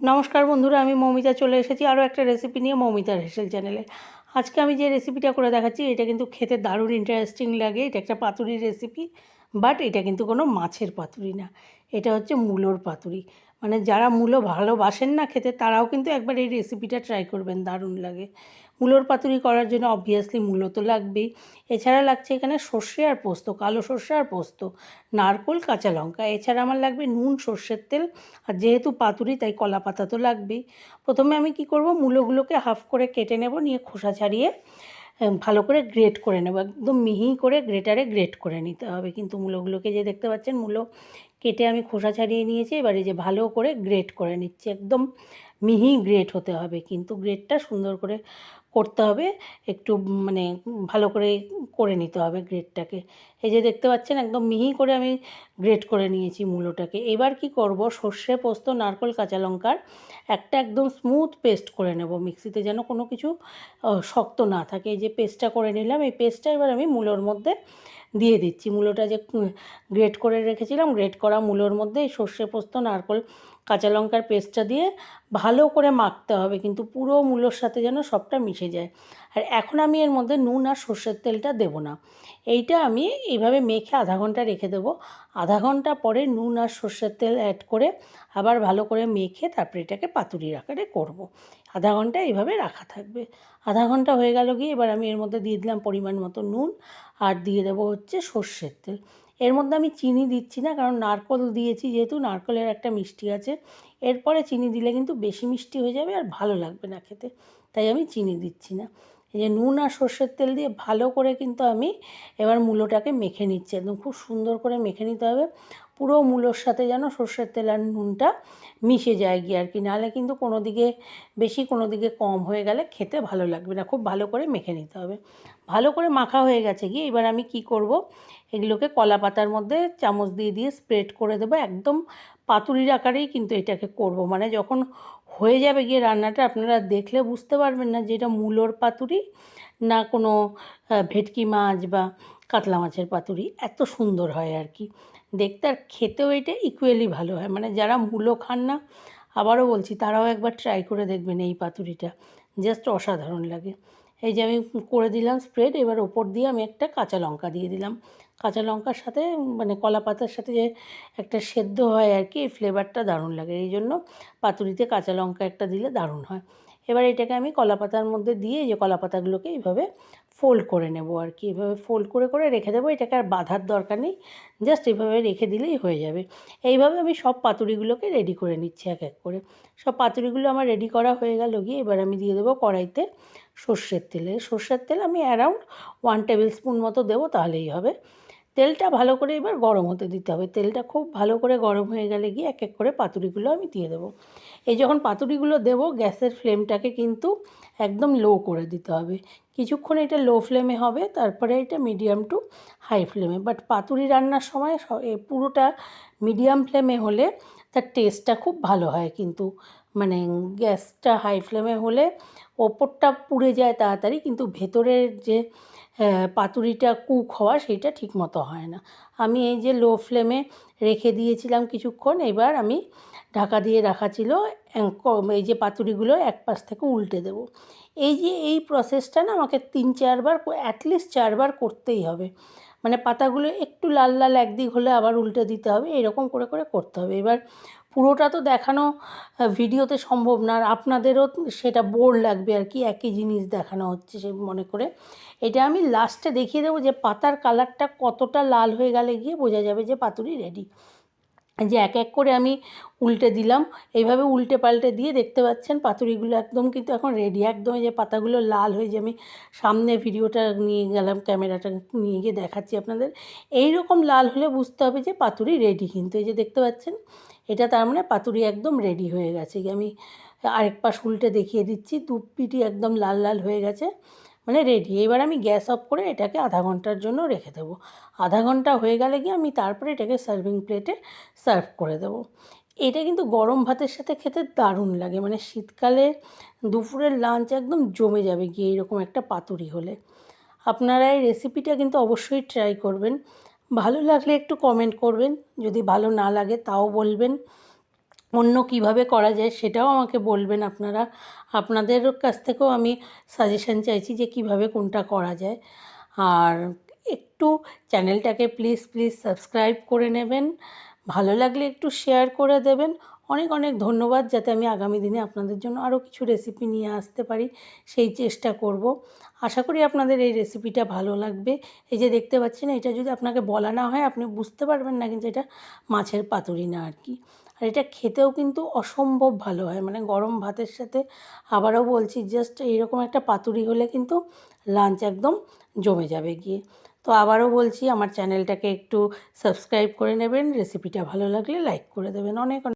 নমস্কার বন্ধুরা, আমি মৌমিতা চলে এসেছি আরও একটা রেসিপি নিয়ে মৌমিতার হেসেল চ্যানেলে আজকে আমি যে রেসিপিটা করে দেখাচ্ছি, এটা কিন্তু খেতে দারুণ ইন্টারেস্টিং লাগে। এটা একটা পাতুরির রেসিপি বাট এটা কিন্তু কোনো মাছের পাতুরি না। এটা হচ্ছে মূলোর পাতুরি। মানে যারা মূলো ভালোবাসেন না খেতে, তারাও কিন্তু একবার এই রেসিপিটা ট্রাই করবেন, দারুণ লাগে। মূলোর পাতুরি করার জন্য অবভিয়াসলি মূলো তো লাগবেই। এছাড়া লাগছে এখানে সর্ষে আর পোস্ত, কালো সর্ষে আর পোস্ত, নারকোল, কাঁচা লঙ্কা। এছাড়া আমার লাগবে নুন, সর্ষের তেল, আর যেহেতু পাতুরি, তাই কলা পাতা তো লাগবেই। প্রথমে আমি কি করব, মূলোগুলোকে হাফ করে কেটে নেব, নিয়ে খোসা ছাড়িয়ে ভালো করে গ্রেট করে নেব। একদম মিহি করে গ্রেটারে গ্রেট করে নিতে হবে। কিন্তু মূলোগুলোকে যে দেখতে পাচ্ছেন, মূলো কেটে আমি খোসা ছাড়িয়ে নিয়েছি। এবারে যে ভালো করে গ্রেট করে নিচ্ছি। একদম মিহি গ্রেট হতে হবে। কিন্তু গ্রেটটা সুন্দর করে করতে হবে। একটু মানে ভালো করে করে নিতে হবে গ্রেটটাকে এই যে দেখতে পাচ্ছেন একদম মিহি করে আমি গ্রেট করে নিয়েছি মূলোটাকে। এবার কি করব? সর্ষে, পোস্ত, নারকোল, কাঁচা লঙ্কার একটা একদম স্মুথ পেস্ট করে নেব। মিক্সিতে যেন কোনো কিছু শক্ত না থাকে। এই যে পেস্টটা করে নিলাম। এই পেস্টটা এবার আমি মূলোর মধ্যে দিয়ে দিচ্ছি। মূলোটা যে গ্রেট করে রেখেছিলাম গ্রেট করা মূলোর মধ্যে সর্ষে পোস্ত, নারকোল, কাঁচা লঙ্কার পেস্টটা দিয়ে ভালো করে মাখতে হবে। কিন্তু পুরো মূলোর সাথে যেন সবটা মিশে যায়। আর এখন আমি এর মধ্যে নুন আর সর্ষের তেলটা দেবো না। এইটা আমি এইভাবে মেখে আধা ঘণ্টা রেখে দেবো। আধা ঘণ্টা পরে নুন আর সর্ষের তেল অ্যাড করে আবার ভালো করে মেখে তারপরে এটাকে পাতুরির আকারে করব। আধা ঘণ্টা এইভাবে রাখা থাকবে। আধা ঘণ্টা হয়ে গেল গিয়ে এবার আমি এর মধ্যে দিয়ে দিলাম পরিমাণ মতো নুন আর দিয়ে দেবো হচ্ছে সর্ষের তেল। এর মধ্যে আমি চিনি দিচ্ছি না কারণ নারকোল দিয়েছি যেহেতু নারকোলের একটা মিষ্টি আছে। এরপরে চিনি দিলে কিন্তু বেশি মিষ্টি হয়ে যাবে আর ভালো লাগবে না খেতে। তাই আমি চিনি দিচ্ছি না। যে নুন আর সর্ষের তেল দিয়ে ভালো করে কিন্তু আমি এবার মূলোটাকে মেখে নিচ্ছি। একদম খুব সুন্দর করে মেখে নিতে হবে। পুরো মূলোর সাথে যেন সর্ষের তেল আর নুনটা মিশে যায় গিয়ে আর কি। নাহলে কিন্তু কোনো দিকে, বেশি কোনো দিকে কম হয়ে গেলে খেতে ভালো লাগবে না। খুব ভালো করে মেখে নিতে হবে। ভালো করে মাখা হয়ে গেছে গিয়ে এবার আমি কি করব? এগুলোকে কলা পাতার মধ্যে চামচ দিয়ে দিয়ে স্প্রেড করে দেবো। একদম পাতুরির আকারেই কিন্তু এটাকে করব। মানে যখন হয়ে যাবে গিয়ে রান্নাটা, আপনারা দেখলে বুঝতে পারবেন না যে এটা মূলোর পাতুরি না কোনো ভেটকি মাছ বা কাতলা মাছের পাতুরি। এত সুন্দর হয় আর কি। দেখতে আর খেতেও এটা ইকুয়ালি ভালো হয়। মানে যারা মূলো খান না, আবারও বলছি, তারাও একবার ট্রাই করে দেখবেন এই পাতুরিটা। জাস্ট অসাধারণ লাগে। এই যে আমি করে দিলাম স্প্রেড এবার ওপর দিয়ে আমি একটা কাঁচা লঙ্কা দিয়ে দিলাম। কাঁচা লঙ্কার সাথে মানে কলা পাতার সাথে যে একটা সেদ্ধ হয় আর কি, এই ফ্লেভারটা দারুণ লাগে। এই জন্য পাতুরিতে কাঁচা লঙ্কা একটা দিলে দারুণ হয়। এবার এটাকে আমি কলা পাতার মধ্যে দিয়ে যে কলা পাতাগুলোকে এইভাবে ফোল্ড করে নেব আর কি। এভাবে ফোল্ড করে করে রেখে দেবো, এটাকে আর বাঁধার দরকার নেই। জাস্ট এভাবে রেখে দিলেই হয়ে যাবে। এইভাবে আমি সব পাতুড়িগুলোকে রেডি করে নিচ্ছি এক এক করে। সব পাতুড়িগুলো আমার রেডি করা হয়ে গেল গিয়ে, এবার আমি দিয়ে দেবো কড়াইতে সর্ষের তেলে। সর্ষের তেল আমি অ্যারাউন্ড ওয়ান টেবিল স্পুন মতো দেবো, তাহলেই হবে। তেলটা ভালো করে এবার গরম হতে দিতে হবে। তেলটা খুব ভালো করে গরম হয়ে গেলে গিয়ে এক এক করে পাতুরিগুলো আমি দিয়ে দেবো। এই যখন পাতুরিগুলো দেবো, গ্যাসের ফ্লেমটাকে কিন্তু একদম লো করে দিতে হবে। কিছুক্ষণ এটা লো ফ্লেমে হবে, তারপরে এটা মিডিয়াম টু হাই ফ্লেমে। বাট পাতুরি রান্নার সময় পুরোটা মিডিয়াম ফ্লেমে হলে তার টেস্টটা খুব ভালো হয় কিন্তু। মানে গ্যাসটা হাই ফ্লেমে হলে ওপরটা পুড়ে যায় তাড়াতাড়ি, কিন্তু ভেতরের যে পাতুরিটা কুক হওয়া সেইটা ঠিক মতো হয় না। আমি এই যে লো ফ্লেমে রেখে দিয়েছিলাম কিছুক্ষণ, এবার আমি ঢাকা দিয়ে রাখা ছিল এই যে পাতুরিগুলো এক পাশ থেকে উল্টে দেব। এই যে এই প্রসেসটা না আমাকে তিন চারবার অ্যাটলিস্ট চারবার করতেই হবে। মানে পাতাগুলো একটু লাল লাল একদিক হলে আবার উল্টে দিতে হবে, এরকম করে করে করতে হবে। এবার পুরোটা তো দেখানো ভিডিওতে সম্ভব না। আর আপনাদেরও সেটা বোর লাগবে আর কি, একই জিনিস দেখানো হচ্ছে সে মনে করে। এটা আমি লাস্টে দেখিয়ে দেবো যে পাতার কালারটা কতটা লাল হয়ে গেলে গিয়ে বোঝা যাবে যে পাতুরি রেডি যে এক এক করে আমি উল্টে দিলাম। এইভাবে উল্টে পাল্টে দিয়ে দেখতে পাচ্ছেন পাতুরিগুলো একদম কিন্তু এখন রেডি একদম যে পাতাগুলো লাল হয়ে যে আমি সামনে ভিডিওটা নিয়ে গেলাম, ক্যামেরাটা নিয়ে গিয়ে দেখাচ্ছি আপনাদের। এই রকম লাল হলে বুঝতে হবে যে পাতুরি রেডি কিন্তু। এই যে দেখতে পাচ্ছেন এটা তার মানে পাতুরি একদম রেডি হয়ে গেছে। আমি আরেক পাশ উল্টে দেখিয়ে দিচ্ছি দু পিটি একদম লাল লাল হয়ে গেছে মানে রেডি এবার আমি গ্যাস অফ করে এটাকে আধা ঘণ্টার জন্য রেখে দেবো। আধা ঘণ্টা হয়ে গেলে গিয়ে আমি তারপরে এটাকে সার্ভিং প্লেটে সার্ভ করে দেবো। এটা কিন্তু গরম ভাতের সাথে খেতে দারুণ লাগে। মানে শীতকালে দুপুরের লাঞ্চ একদম জমে যাবে গিয়ে এরকম একটা পাতুরি হলে। আপনারা এই রেসিপিটা কিন্তু অবশ্যই ট্রাই করবেন। ভালো লাগলে একটু কমেন্ট করবেন, যদি ভালো না লাগে তাও বলবেন। অন্য কীভাবে করা যায় সেটাও আমাকে বলবেন আপনারা। আপনাদের কাছ থেকেও আমি সাজেশান চাইছি যে কীভাবে কোনটা করা যায়। আর একটু চ্যানেলটাকে প্লিজ প্লিজ সাবস্ক্রাইব করে নেবেন। ভালো লাগলে একটু শেয়ার করে দেবেন। অনেক অনেক ধন্যবাদ যাতে আমি আগামী দিনে আপনাদের জন্য আরও কিছু রেসিপি নিয়ে আসতে পারি। সেই চেষ্টা করব। আশা করি আপনাদের এই রেসিপিটা ভালো লাগবে। এই যে দেখতে পাচ্ছেন, এটা যদি আপনাকে বলা না হয়, আপনি বুঝতে পারবেন না কিন্তু এটা মাছের পাতুরি না আর কি। আর এটা খেতেও কিন্তু অসম্ভব ভালো হয়। মানে গরম ভাতের সাথে আবারও বলছি জাস্ট এইরকম একটা পাতুরি হলে কিন্তু লাঞ্চ একদম জমে যাবে গিয়ে। তো আবারও বলছি, আমার চ্যানেলটাকে একটু সাবস্ক্রাইব করে নেবেন। রেসিপিটা ভালো লাগলে লাইক করে দেবেন। অনেক